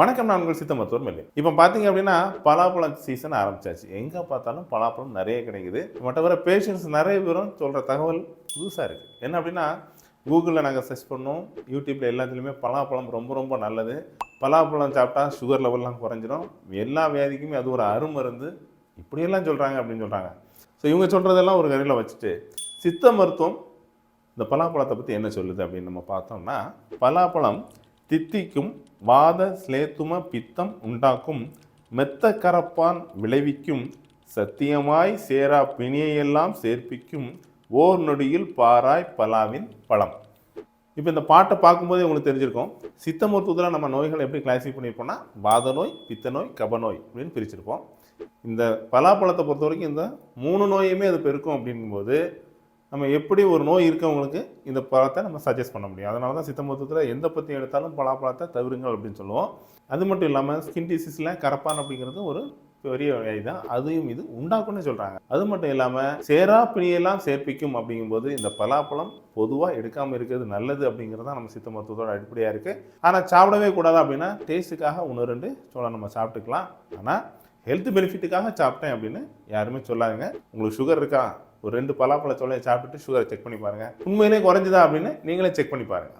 வணக்கம் நான் உங்கள் சித்த மருத்துவர் மெல்லி. இப்போ பார்த்தீங்க அப்படின்னா பலாப்பழம் சீசன் ஆரம்பிச்சாச்சு. எங்கே பார்த்தாலும் பலாப்பழம் நிறைய கிடைக்குது. மற்றவர பேஷண்ட்ஸ் நிறைய பேரும் சொல்கிற தகவல் புதுசாக இருக்குது என்ன அப்படின்னா கூகுளில் நாங்கள் சர்ச் பண்ணோம். யூடியூப்பில் எல்லாத்துலேயுமே பலாப்பழம் ரொம்ப ரொம்ப நல்லது. பலாப்பழம் சாப்பிட்டா சுகர் லெவல்லாம் குறைஞ்சிரும். எல்லா வியாதிக்குமே அது ஒரு அருமருந்து. இப்படியெல்லாம் சொல்கிறாங்க அப்படின்னு சொல்கிறாங்க ஸோ இவங்க சொல்கிறதெல்லாம் ஒரு கரையில் வச்சுட்டு சித்த மருத்துவம் இந்த பலாப்பழத்தை பற்றி என்ன சொல்லுது அப்படின்னு நம்ம பார்த்தோம்னா பலாப்பழம் தித்திக்கும் வாத ஸ்லேத்தும பித்தம் உண்டாக்கும் மெத்த கரப்பான் விளைவிக்கும் சத்தியமாய் சேரா பிணியையெல்லாம் சேர்ப்பிக்கும் ஓர் நொடியில் பாராய் பலாவின் பழம். இப்போ இந்த பாட்டை பார்க்கும்போதே உங்களுக்கு தெரிஞ்சிருக்கும். சித்த மருத்துவத்தில் நம்ம நோய்களை எப்படி கிளாசிஃபை பண்ணியிருப்போம்னா வாத நோய் பித்த நோய் கப நோய் அப்படின்னு பிரிச்சிருப்போம். இந்த பலாப்பழத்தை பொறுத்த வரைக்கும் இந்த மூணு நோயுமே அது பெருக்கும் அப்படிங்கும்போது நம்ம எப்படி ஒரு நோய் இருக்கவங்களுக்கு இந்த பழத்தை நம்ம சஜஸ்ட் பண்ண முடியும். அதனால தான் சித்த மருத்துவத்தில் எந்த பற்றி எடுத்தாலும் பலாப்பழத்தை தவிருங்கள் அப்படின்னு சொல்லுவோம். அது மட்டும் இல்லாமல் ஸ்கின் டிசீஸில் கரப்பான் அப்படிங்கிறது ஒரு பெரிய வியாதி தான். அதையும் இது உண்டாக்கும்னு சொல்கிறாங்க அது மட்டும் இல்லாமல் சேரா பிணியெல்லாம் சேர்ப்பிக்கும் அப்படிங்கும்போது இந்த பலாப்பழம் பொதுவாக எடுக்காமல் இருக்கிறது நல்லது அப்படிங்கிறது தான் நம்ம சித்த மருத்துவத்தோட அடிப்படையாக இருக்குது ஆனால் சாப்பிடவே கூடாது அப்படின்னா டேஸ்ட்டுக்காக ஒன்று ரெண்டு சோளம் நம்ம சாப்பிட்டுக்கலாம். ஆனால் ஹெல்த் பெனிஃபிட்டுக்காக சாப்பிட்டேன் அப்படின்னு யாருமே சொல்லாதுங்க. உங்களுக்கு சுகர் இருக்கா? ஒரு ரெண்டு பலாப்பழ சோலையை சாப்பிட்டு சுகரை செக் பண்ணி பாருங்கள் உண்மையிலே குறைஞ்சுதா அப்படின்னு நீங்களே செக் பண்ணி பாருங்கள்